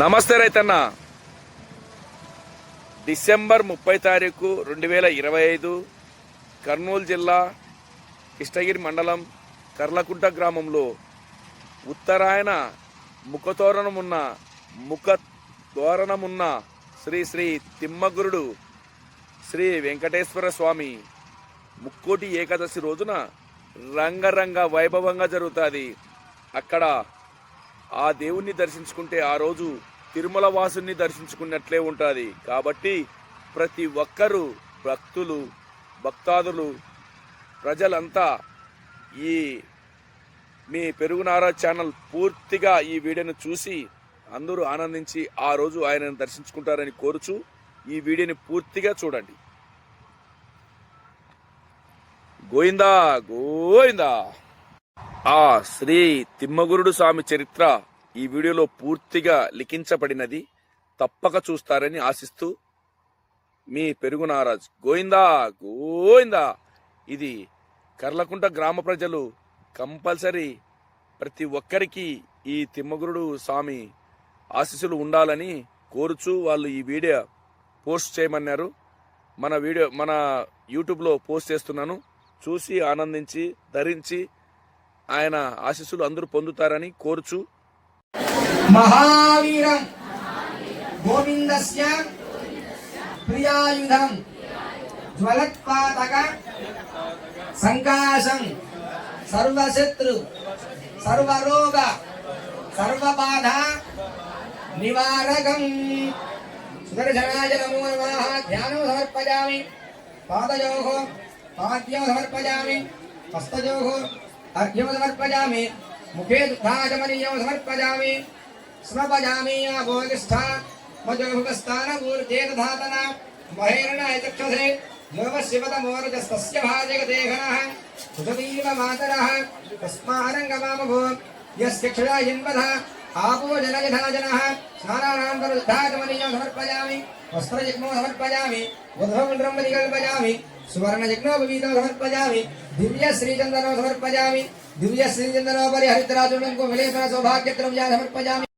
నమస్తే రైతన్న. డిసెంబర్ ముప్పై తారీఖు రెండు వేల ఇరవై ఐదు కర్నూలు జిల్లా కృష్ణగిరి మండలం కర్లకుంట గ్రామంలో ఉత్తరాయణ ముఖతోరణమున్న ముఖ తోరణమున్న శ్రీ శ్రీ తిమ్మగురుడు శ్రీ వెంకటేశ్వర స్వామి ముక్కోటి ఏకాదశి రోజున రంగరంగ వైభవంగా జరుగుతుంది. అక్కడ ఆ దేవుణ్ణి దర్శించుకుంటే ఆ రోజు తిరుమల వాసుని దర్శించుకున్నట్లే ఉంటుంది. కాబట్టి ప్రతి ఒక్కరూ భక్తులు భక్తాదులు ప్రజలంతా ఈ మీ పెరుగునారా ఛానల్ పూర్తిగా ఈ వీడియోను చూసి అందరూ ఆనందించి ఆ రోజు ఆయనను దర్శించుకుంటారని కోరుచు ఈ వీడియోని పూర్తిగా చూడండి. గోయిందా గోయిందా ఆ శ్రీ తిమ్మగురుడు స్వామి చరిత్ర ఈ వీడియోలో పూర్తిగా లిఖించబడినది. తప్పక చూస్తారని ఆశిస్తూ మీ పెరుగు నారాజ్. గోయిందా గోయిందా ఇది కర్లకుంట గ్రామ ప్రజలు కంపల్సరీ ప్రతి ఒక్కరికి ఈ తిమ్మగురుడు స్వామి ఆశీస్సులు ఉండాలని కోరుచు వాళ్ళు ఈ వీడియో పోస్ట్ చేయమన్నారు. మన వీడియో మన యూట్యూబ్లో పోస్ట్ చేస్తున్నాను. చూసి ఆనందించి ధరించి ఆయన ఆశీస్సులు అందరూ పొందుతారని కోరుచు. మహావీరం గోవిందస్య ప్రియాయుధం జ్వలత్పాతక సంకాశం సర్వశత్రు సర్వరోగ సర్వబాధ నివారకం. సుదర్శనాయ నమో నమః. ధ్యానం సమర్పయామి పాదయోహో పాద్యం సమర్పయామి अर्घ्यम समर्पयामि मुखे दुग्धाचमनीयं समर्पयामि स्मपयामि आभोगिष्ठा मजोभुगस्तानमूर्जे धातना महेरण चक्षसे योगशिवतमोरजस्तस्य भाजगदेहनः सुधवीव मातरः तस्मारङ्गमामभो यस्य क्षया हिन्वधा आपो जनयथा जनः स्नानानां तरुद्धाचमनीयं समर्पयामि वस्त्रयुग्मो समर्पयामि वधुमण्डलं परिकल्पयामि सुवर्ण जग्नो बबीतो समर्पयामि दिव्य श्री चंद्रोधर समर्पयामि दिव्य श्रीचंदनो परिहरित राजुणं को मिले सौभाग्य क्रम समर्पयामि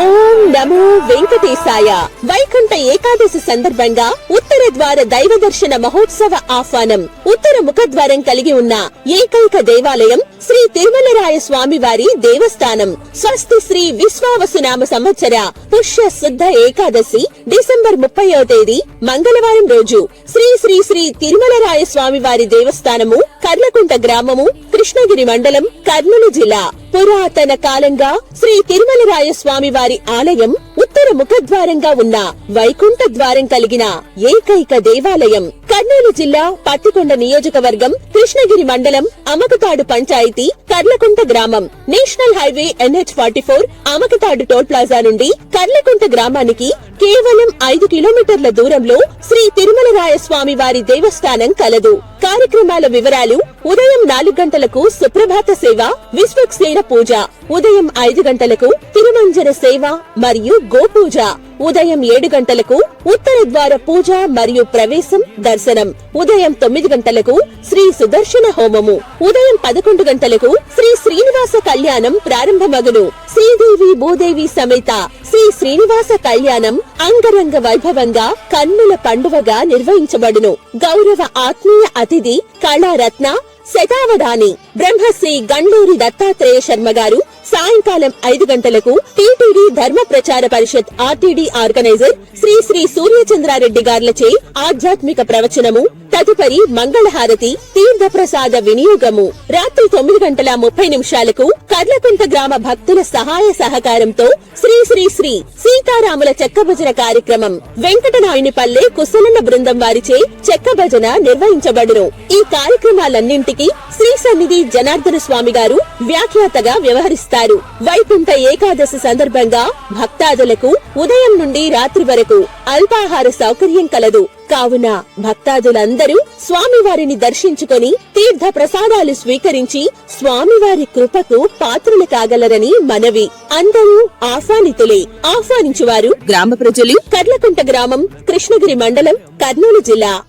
ఓం నమో వెంకటేశాయ. వైకుంఠ ఏకాదశి సందర్భంగా ఉత్తర ద్వార దైవ దర్శన మహోత్సవ ఆహ్వానం. ఉత్తర ముఖద్వారం కలిగి ఉన్న ఏకైక దేవాలయం శ్రీ తిరుమలరాయ స్వామివారి దేవస్థానం. స్వస్తి శ్రీ విశ్వావసునామ సంవత్సర పుష్య శుద్ధ ఏకాదశి డిసెంబర్ ముప్పయో తేదీ మంగళవారం రోజు. శ్రీ శ్రీ శ్రీ తిరుమలరాయ స్వామివారి దేవస్థానము కర్లకుంట గ్రామము కృష్ణగిరి మండలం కర్నూలు జిల్లా. పురాతన కాలంగా శ్రీ తిరుమలరాయ స్వామి వారి ఆలయం ఉత్తర ముఖద్వారంగా ఉన్న వైకుంఠ ద్వారం కలిగిన ఏకైక దేవాలయం. కర్నూలు జిల్లా పత్తికొండ నియోజకవర్గం కృష్ణగిరి మండలం అమకతాడు పంచాయతీ కర్లకుంట గ్రామం. National highway NH forty four Amakathadu toll plaza నుండి కర్లకుంట గ్రామానికి కేవలం ఐదు కిలోమీటర్ల దూరంలో శ్రీ తిరుమలరాయ స్వామి వారి దేవస్థానం కలదు. కార్యక్రమాల వివరాలు ఉదయం నాలుగు గంటలకు సుప్రభాత సేవ విశ్వక్సేన పూజ. ఉదయం ఐదు గంటలకు తిరుమంజన సేవ మరియు గోపూజ. ఉదయం ఏడు గంటలకు ఉత్తర ద్వార పూజ మరియు ప్రవేశం దర్శనం. ఉదయం తొమ్మిది గంటలకు శ్రీ సుదర్శన హోమము. ఉదయం పదకొండు గంటలకు శ్రీ శ్రీనివాస కళ్యాణం ప్రారంభమగును. శ్రీదేవి భూదేవి సమేత శ్రీ శ్రీనివాస కళ్యాణం అంగరంగ వైభవంగా కన్నుల పండువగా నిర్వహించబడును. గౌరవ ఆత్మీయ అతిథి కళారత్న శతావధాని బ్రహ్మశ్రీ గండూరి దత్తాత్రేయ శర్మ గారు సాయంకాలం ఐదు గంటలకు TTD Dharma Prachara Parishad RTD organiser Shri Shri Suryachandrareddy గార్లచే ఆధ్యాత్మిక ప్రవచనము తదుపరి మంగళహారతి తీర్థ ప్రసాద వినియోగము. రాత్రి తొమ్మిది గంటల ముప్పై నిమిషాలకు కర్లకుంట గ్రామ భక్తుల సహాయ సహకారంతో శ్రీ శ్రీ శ్రీ సీతారాముల చెక్క భజన కార్యక్రమం వెంకటనాయునిపల్లె కుశలన్న బృందం వారిచే చెక్క భజన నిర్వహించబడును. ఈ కార్యక్రమాలన్నింటికి శ్రీ సన్నిధి జనార్దన స్వామి గారు వ్యాఖ్యాతగా వ్యవహరిస్తారు. వైకుంఠ ఏకాదశి సందర్భంగా భక్తాదులకు ఉదయం నుండి రాత్రి వరకు అల్పాహార సౌకర్యం కలదు. కావున భక్తాదులందరూ స్వామివారిని దర్శించుకొని తీర్థ ప్రసాదాలు స్వీకరించి స్వామివారి కృపకు పాత్రలు కాగలరని మనవి. అందరూ ఆహ్వానితులే. ఆహ్వానించువారు గ్రామ ప్రజలు కర్లకుంట గ్రామం కృష్ణగిరి మండలం కర్నూలు జిల్లా.